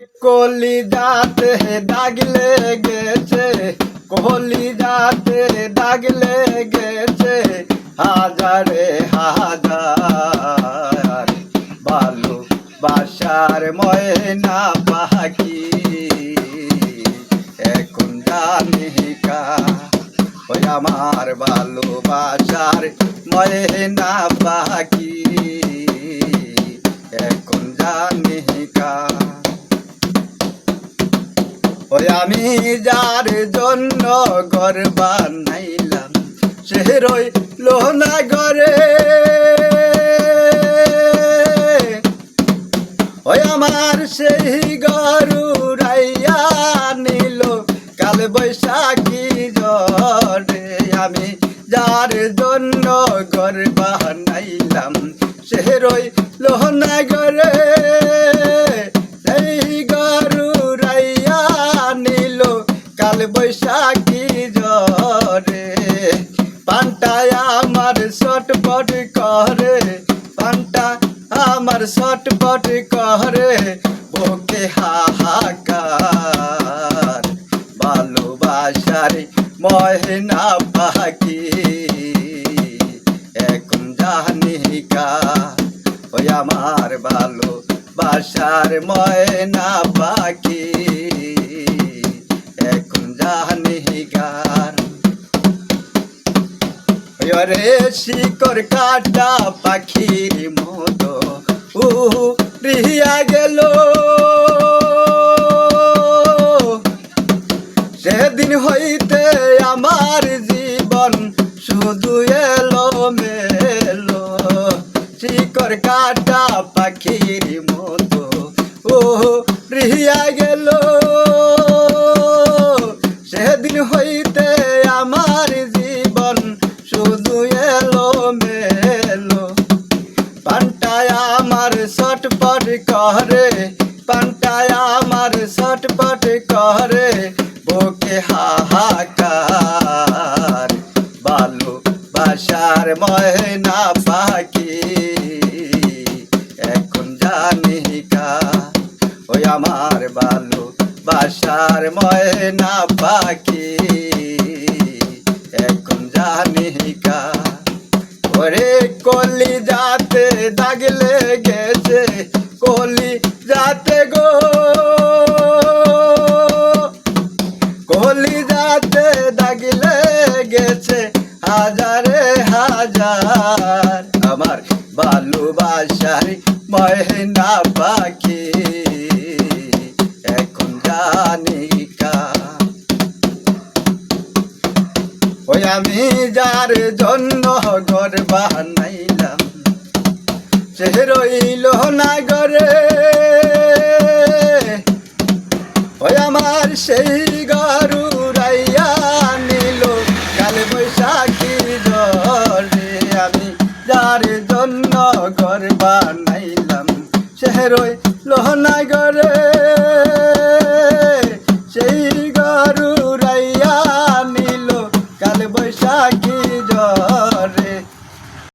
কলি যাতে দাগ লেগেছে কলি যাতে দাগ লেগেছে, হাজারে হাজার বালু বাসার ময়না পাখি। এখন জানি কা ওই আমার ভালোবাসার ময়না পাখি। এখন জানি কা ওই আমি যার জন্য ঘর বানাইলাম, সে রইল না ঘরে। ওই আমার সেই গরু রাইয়া নিল, কাল বৈশাখী জরে আমি যার জন্য ঘর বানাইলাম, সে রইল না ঘরে। কাল বৈশাখী জরে পান্টায় আমার ছটপট করে, পান্টা আমার ছটপট করে। বুকে হাহাকার, ভালোবাসার ময়না পাখি। এখন জানি কা ওই আমার ভালো বাসার ময়না পাখি। এখন জানি রে শিকর কাটা পাখির মতো উ রিয়া গেল। সেদিন হইতে আমার জীবন শুধু এলো মেলো শিকর কাটা পাখির মতো হইতে আমার জীবন শুধু এলো মেলো পান্টায় আমার ছটপট করে, পান্টায় আমার ছটপট করে, বুকে হাহাকার বালু বাসার ময়না পাখি। এখন জানি কা, ওই আমার বালু বাসার ময়না পাখি, এখন জানি কা। ওরে কলি যাতে দাগ লেগেছে কলি যাতে গো। কলি যাতে দাগ লেগেছে, হাজারে হাজার। আমার ভালোবাসার ময়না পাখি ওই আমি যার জন্য ঘর বানাইলাম, সে রইল না ঘরে ওই আমার সেই গরু রাইয়া নিল, কাল বৈশাখী জরে আমি যার জন্য ঘর বানাইলাম, সে রইল না ঘরে